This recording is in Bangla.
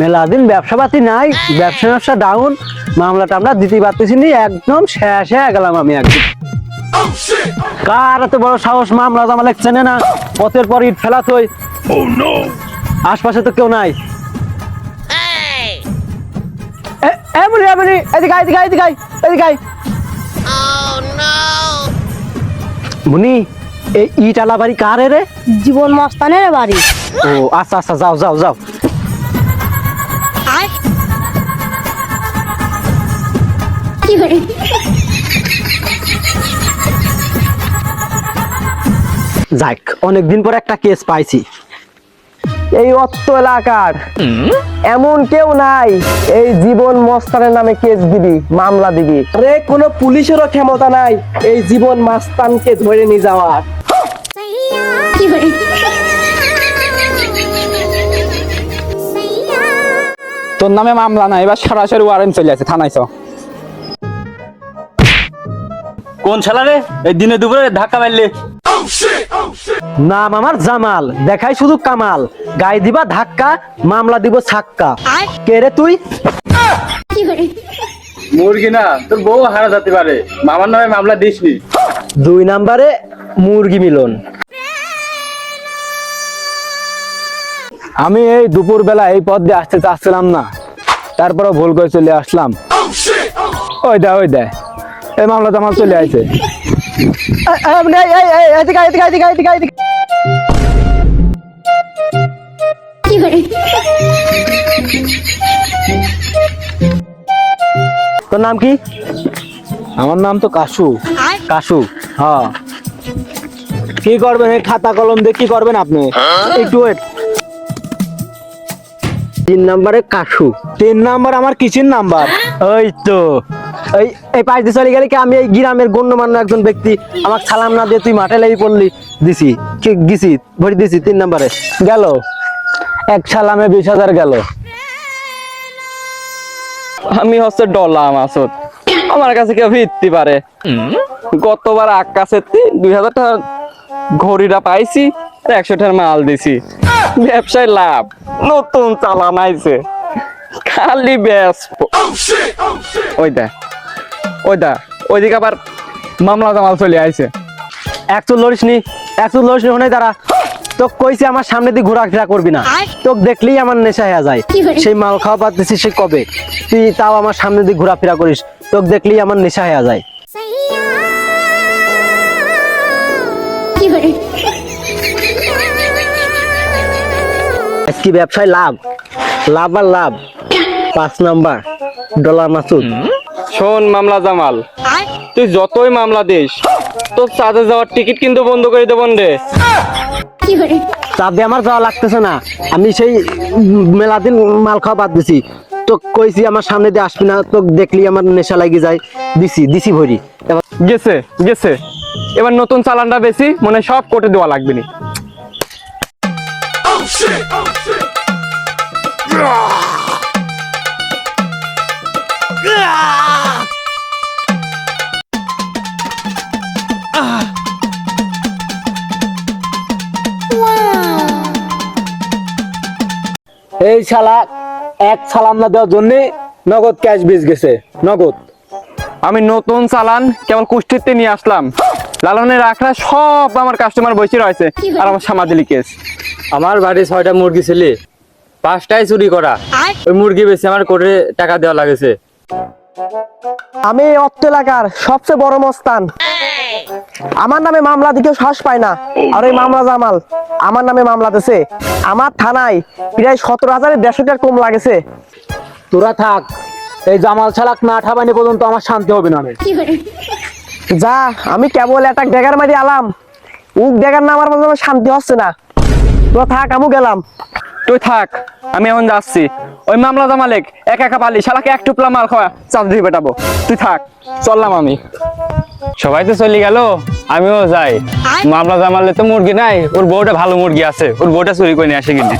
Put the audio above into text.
মেলা দিন ব্যবসা পাতি নাই ব্যবসা ব্যবসা ডাউন মামলাটা আমরা দিতে পারতেছি নি একদম শেষ হয়ে গেলাম আমি একদম। কার এত বড় সাহস মামলা জামা লেখছে না পথের পর ইট ফেলা থই আশপাশে তো কেউ নাই। এমনি এদিকে আয়, এদিকে আয়, এদিকে আয়, এদিকে আয়। মুনি এই ইট আলা বাড়ি কার রে? জীবন মস্তানের বাড়ি। ও আচ্ছা আচ্ছা যাও যাও যাও। কি করে যাক অনেকদিন পর একটা কেস পাইছি। এই অত্ত এলাকার। এমন কেউ নাই এই জীবন মস্তানের নামে কেস দিবি মামলা দিবি। রে কোনো পুলিশেরও ক্ষমতা নাই এই জীবন মাস্তানকে ধরে নিয়ে যাওয়ার তোর নামে মামলা না এবার সরাসরি ওয়ারেন্ট চলে আছে থানায় চ। কোন শালা রে? এই দিনে দুপুরে ধাক্কা মারলে। নাম আমার জামাল দেখাই শুধু কামাল। গায়ে দিবা ধাক্কা মামলা দিব ছাক্কা। কে রে তুই? মুরগি না তোর বউ হারা যেতে পারে। মামার নামে মামলা দিসনি। দুই নাম্বারে মুরগি মিলন। আমি এই দুপুর বেলা এই পথ দিয়ে আসতে চাচ্ছিলাম না। তারপরে ভুল করে চলে আসলাম। ওই দে ওই দে। এই মামলা তো আমার চলে আইছে। এদিকে এদিকে এদিকে এদিকে এদিকে তোর নাম কি? আমার নাম তো কাশু। কাশু হ্যাঁ। কি করবেন? এই খাতা কলম দিয়ে কি করবেন আপনি? একটু wait। তিন নাম্বারে কাশু। তিন নাম্বার আমার কিচেন নাম্বার? ওই তো। এই এই পাশ দিয়ে চলে গেলে কি আমি এই গ্রামের গণ্যমান্য একজন ব্যক্তি? আমাকে সালাম না দিয়ে তুই মাঠে লেগে পড়লি? দিছি। কি গেছি ভরি দিছি তিন নাম্বারে। গেল। এক সালামে বিশ হাজার গেল। আমি হচ্ছে ডলা মাসুদ। আমার কাছে কেউ ভিত্তি পারে। গতবার আকাশের দুই হাজার টাকা ঘড়িটা পাইছি আর একশো টাকার মাল দিছি। ব্যবসায় লাভ। নতুন চালান আইছে। খালি ব্যাস ওই দা ওই দা ওইদিকে আবার মামলা জামাল চলে আইছে। একশো লড়িস নি একশো লড়িস নি হনে দাঁড়া। তো কইছি আমার সামনে দিয়ে ঘোরাফেরা করবি না। তোকে দেখলেই আমার নেশা হয়ে যায়। সেই মাল খাওয়া পাত দিছিস সে কবে? তুই তাও আমার সামনে দিয়ে ঘোরাফেরা করিস। তোকে দেখলেই আমার নেশা হয়ে যায়। কি ব্যবসায় লাভ। লাভ আর লাভ। পাঁচ নাম্বার ডলার মাসুদ। শোন মামলা জামাল। তুই যতই মামলা দিস তোর চাঁদে যাওয়ার টিকিট কিন্তু বন্ধ করে দেবন রে চাঁদে আমার যাওয়া লাগতেছে না। আমি সেই মেলা দিন মাল খাওয়া বাদ দিছি। তো কইছি আমার সামনে দিয়ে আসবি না তো দেখলি আমার নেশা লাগি যায়। দিছি দিছি ভরি। গেছে গেছে। এবার নতুন চালানটা বেশি মনে সব কোটে দেওয়া লাগবে না। এই শালা এক সালাম না দেওয়ার জন্য নগদ ক্যাশ বেচ গেছে নগদ। আমি নতুন চালান কেবল কুষ্টিতে নিয়ে আসলাম। লালনের রাখরা সব আমার কাস্টমার বসে রয়েছে আর আমার সামাদিলি কেস আমার বাড়ি ছয়টা মুরগি ছেলে পাঁচটাই চুরি করা। ওই মুরগি বেশি আমার কোটে টাকা দেওয়া লাগেছে। আমি এই অত্ত এলাকার সবচেয়ে বড় মস্তান। আমার নামে মামলা দিকেও শ্বাস পায় না আর এই মামলা জামাল। আমার নামে মামলা দিছে। আমার থানায় প্রায় সতেরো হাজারের দেড়শো টাকা কম লাগেছে। তোরা থাক। এই জামাল ছালাক না ঠাবানি পর্যন্ত আমার শান্তি হবে না যা আমি কেবল একটা ডেগার মারি আলাম। উক ডেগার না আমার মাঝে শান্তি হচ্ছে না। তোরা থাক আমু গেলাম। তুই থাক আমি এখন যাচ্ছি। ওই মামলা জামালেক এক একা পালি শালাকে এক টুপলা মাল খাওয়া চাঁদ দিয়ে বেটাবো তুই থাক চললাম আমি। সবাই তো চলে গেল আমিও যাই। মামলা জামালে তো মুরগি নাই ওর বউটা ভালো মুরগি আছে ওর বউটা চুরি করে নিয়ে আসে কিনে।